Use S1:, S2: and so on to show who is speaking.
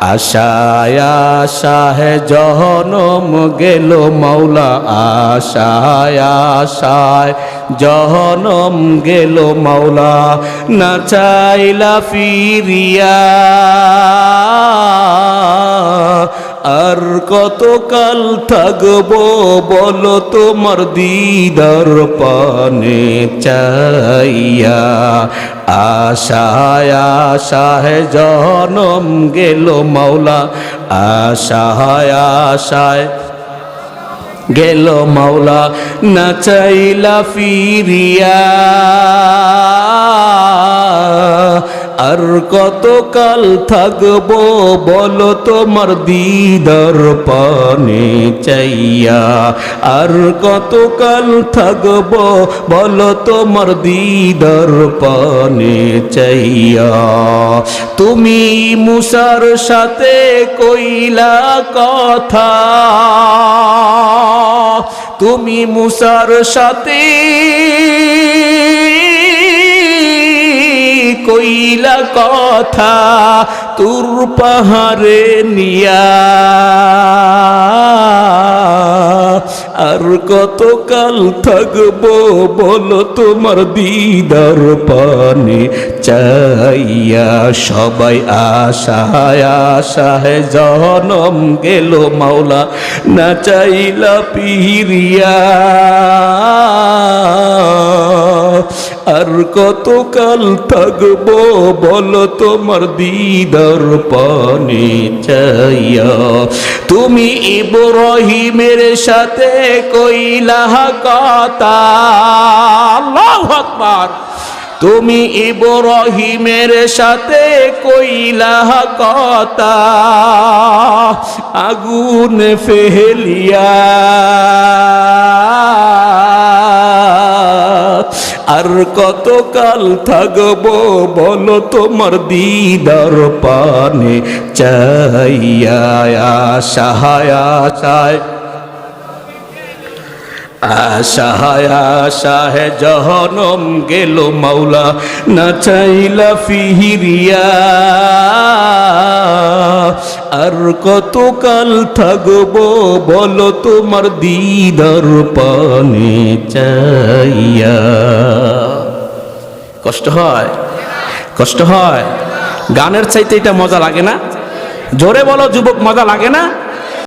S1: আশায় আশায় জহনম গেল মৌলা আশায় আশায় জহনম গেল মৌলা না চাইলা ফিরিয়া। আর কতকাল থাকব বলো তোমার দিদার পানে চাইয়া। আশায় আশায় জনম গেল মাওলা, আশায় আশায় গেল মাওলা, না চাইলা ফিরিয়া। আর কতকাল থাকব বলো তোমার দিদার পানে চাইয়া। আর কতকাল থাকব বলো তোমার দিদার পানে চাইয়া। তুমি মুসার সাথে কইলা কথা। তুমি মুসার সাথে কইলা কথা তোর পাহাড়ে নিয়া। আর কতকাল থাকব বলো তোমার দিদার পানে। চাইয়া সবাই আশায় আশায় জনম গেল মাওলা, না চাইলা পিরিয়া। আর কতকাল থাকব বল তোমার দিদার পানে চাইয়া তুমি ইব্রাহিমের সাথে কইলা কথা তুমি ইব্রাহিমের সাথে কইলা কথা আগুন ফেলিয়া। আর কতকাল থাকব বলো তোমার দিদার পানে? চাইয়া আশায় আশায়। আশায় আশায় জহনম গেল মাওলা, না চাইলা ফিরিয়া। আর কতকাল থাকব বলো তোমার দিদার পানে চাইয়া। কষ্ট হয়? কষ্ট হয়? গানের চাইতে এটা মজা লাগে না? জোরে বলো, যুবক, মজা লাগে না?